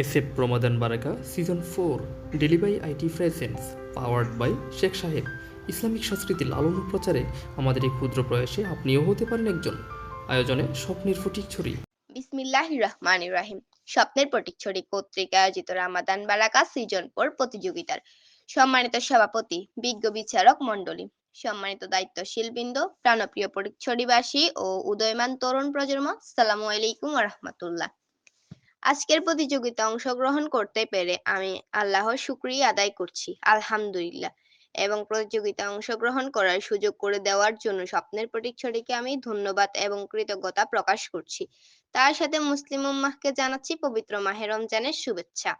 SF প্রমাদান বারাকা season four, daily by IT presents powered by Sheikh Saheb. Islamic সংস্কৃতি লালন প্রচারে আমাদের এই ক্ষুদ্র প্রয়াসে আপনিও হতে পারেন একজন। আয়োজনে স্বপ্নের ফটিক ছড়ি। রহমান রাহিম। স্বপ্নের প্রতীকছড়ি পত্রিকা আয়োজিত রামাদান বারাকা সিজন ফোর প্রতিযোগিতার। সম্মানিত সভাপতি, বিজ্ঞ বিচারক মণ্ডলী। সম্মানিত দায়িত্বশীল বৃন্দ, প্রাণপ্রিয় প্রতীকছড়িবাসী ও উদয়মান তরুণ প্রজন্ম, সালামু আলাইকুম রহমতুল্লাহ। আজকের প্রতিযোগিতা অংশগ্রহণ করতে পেরে আমি আল্লাহর শুক্রিয়া আদায় করছি, আলহামদুলিল্লাহ। এবং প্রতিযোগিতা অংশগ্রহণ করার সুযোগ করে দেওয়ার জন্য স্বপ্নের প্রতীকছড়িকে আমি ধন্যবাদ এবং কৃতজ্ঞতা প্রকাশ করছি। তার সাথে মুসলিম উম্মাহকে জানাচ্ছি পবিত্র মাহে রমজানের শুভেচ্ছা।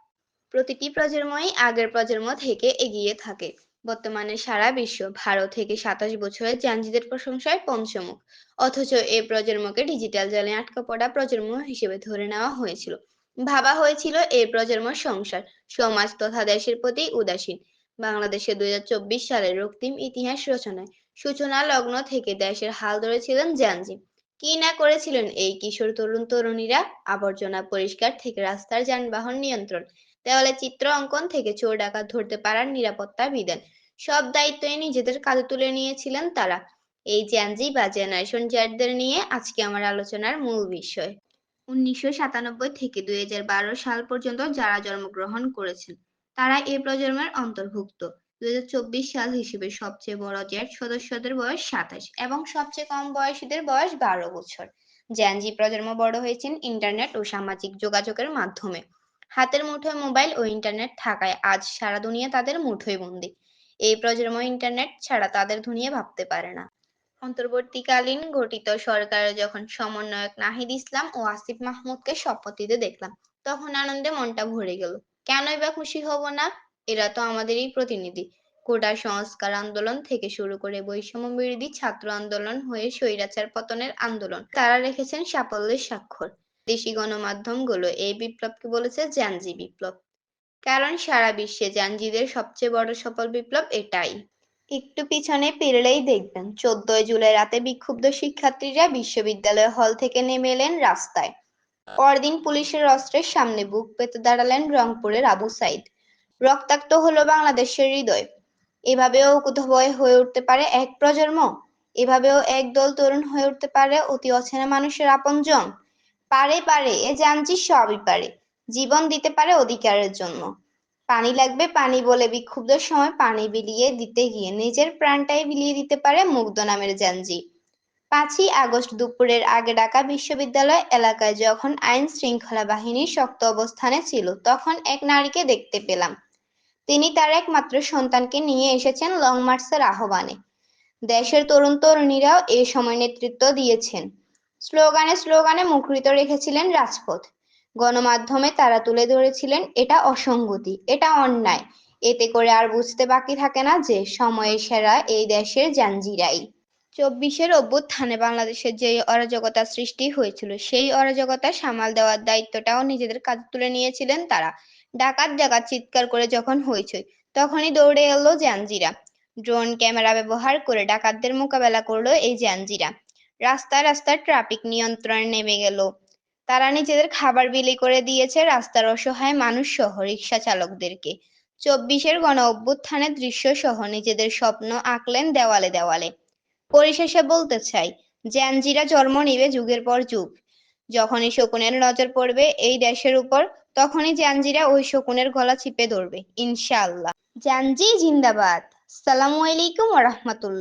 প্রতিটি প্রজন্মই আগের প্রজন্ম থেকে এগিয়ে থাকে। বর্তমানে সারা বিশ্ব ভারত থেকে সাতাশ বছরের জাঞ্জিদের প্রশংসায় পঞ্চমুখ। অথচ এই প্রজন্মকে ডিজিটাল জালে আটকা পড়া প্রজন্ম হিসেবে ধরে নেওয়া হয়েছিল। ভাবা হয়েছিল এই প্রজন্ম সংসার। সমাজ তথা দেশের প্রতি উদাসীন। বাংলাদেশে দুই হাজার চব্বিশ সালের রক্তিম ইতিহাস রচনায় সূচনা লগ্ন থেকে দেশের হাল ধরেছিলেন জানজি কি না করেছিলেন এই কিশোর তরুণ তরুণীরা? আবর্জনা পরিষ্কার থেকে রাস্তার যানবাহন নিয়ন্ত্রণ, দেওয়ালে চিত্র অঙ্কন থেকে চোর ডাকাত ধরতে পারার নিরাপত্তা বিধান, সব দায়িত্বই নিজেদের কাঁধে তুলে নিয়েছিলেন তারা। এই জ্যানজি বা জেনারেশন জ্যাটদের নিয়ে আজকে আমার আলোচনার মূল বিষয়। উনিশশো সাতানব্বই থেকে দুই হাজার বারো সাল পর্যন্ত যারা জন্মগ্রহণ করেছেন, তারা এই প্রজন্মের অন্তর্ভুক্ত। দুই হাজার চব্বিশ সাল হিসেবে সবচেয়ে বড় জেট সদস্যদের বয়স সাতাশ এবং সবচেয়ে কম বয়সীদের বয়স বারো বছর। জ্যানজি প্রজন্ম বড় হয়েছেন ইন্টারনেট ও সামাজিক যোগাযোগের মাধ্যমে। হাতের মুঠোয় মোবাইল ও ইন্টারনেট থাকায় আজ সারা দুনিয়া তাদের মুঠোয় বন্দি। এই প্রজন্ম ইন্টারনেট ছাড়া তাদের দুনিয়া ভাবতে পারে না। অন্তর্বর্তীকালীন গঠিত সরকারের যখন সমন্বয়ক নাহিদ ইসলাম ও আসিফ মাহমুদকে শপথ দেখলাম, তখন আনন্দে মনটা ভরে গেল। কেনই বা খুশি হব না? এরা তো আমাদেরই প্রতিনিধি। কোটা সংস্কার আন্দোলন থেকে শুরু করে বৈষম্য বিরোধী ছাত্র আন্দোলন হয়ে স্বৈরাচার পতনের আন্দোলন, তারা রেখেছেন সাফল্যের স্বাক্ষর। দেশি গণমাধ্যমগুলো এই বিপ্লবকে বলেছে জানজি বিপ্লব। কারণ সারা বিশ্বে জানজিদের সবচেয়ে বড় সফল বিপ্লব এটাই। একটু পিছনে পেরলেই দেখবেন, চোদ্দই জুলাই রাতে বিক্ষুব্ধ শিক্ষার্থীরা বিশ্ববিদ্যালয় হল থেকে নেমে এলেন রাস্তায়। পরদিন পুলিশের অস্ত্রের সামনে বুক পেতে দাঁড়ালেন রংপুরের আবু সাইদ। রক্তাক্ত হলো বাংলাদেশের হৃদয়। এভাবেও কুতভয় হয়ে উঠতে পারে এক প্রজন্ম। এভাবেও একদল তরুণ হয়ে উঠতে পারে অতি অচেনা মানুষের আপনজন। পারে পারে, এ জানছি সবই পারে। জীবন দিতে পারে অধিকারের জন্য। পানি লাগবে, পানি বলে বিক্ষুব্ধ সময় পানি বিলিয়ে দিতে গিয়ে নিজের প্রাণটাই বিলিয়ে দিতে পারে মুগ্ধ নামের জাঞ্জি। পাঁচই আগস্ট দুপুরের আগে ঢাকা বিশ্ববিদ্যালয় এলাকায় যখন আইন শৃঙ্খলা বাহিনী শক্ত অবস্থানে ছিল, তখন এক নারীকে দেখতে পেলাম। তিনি তার একমাত্র সন্তানকে নিয়ে এসেছেন লং মার্চের আহ্বানে। দেশের তরুণ তরুণীরাও এই সময় নেতৃত্ব দিয়েছেন। স্লোগানে স্লোগানে মুখরিত রেখেছিলেন রাজপথ। গণমাধ্যমে তারা তুলে ধরেছিলেন, এটা অসঙ্গতি, এটা অন্যায়। এতে করে আর বুঝতে বাকি থাকে না যে সময়ের সেরা এই দেশের জাঞ্জিরাই। চব্বিশের অভ্যুত্থানে বাংলাদেশের যে অরাজকতা সৃষ্টি হয়েছিল, সেই অরাজকতা সামাল দেওয়ার দায়িত্বটাও নিজেদের কাঁধে তুলে নিয়েছিলেন তারা। ডাকাত ডাকাত চিৎকার করে যখন হয়েছে তখনই দৌড়ে এলো জাঞ্জিরা। ড্রোন ক্যামেরা ব্যবহার করে ডাকাতদের মোকাবেলা করল এই জাঞ্জিরা। রাস্তায় রাস্তায় ট্রাফিক নিয়ন্ত্রণে নেমে গেল। তারা নিজেদের খাবার বিলি করে দিয়েছে রাস্তার অসহায় মানুষ সহ রিক্সা চালকদেরকে। চব্বিশের গণ অভ্যুত্থানের দৃশ্য সহ নিজেদের স্বপ্ন আঁকলেন দেওয়ালে দেওয়ালে। পরিশেষে বলতে চাই, জ্যানজিরা জন্ম নিবে যুগের পর যুগ। যখনই শকুনের নজর পড়বে এই দেশের উপর, তখনই জাঞ্জিরা ওই শকুনের গলা চিপে ধরবে, ইনশাআল্লাহ। জাঞ্জি জিন্দাবাদ। সালামু আলাইকুম রাহমাতুল্লাহ।